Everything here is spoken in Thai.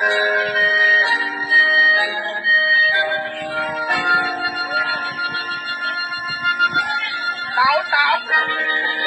Bye bye.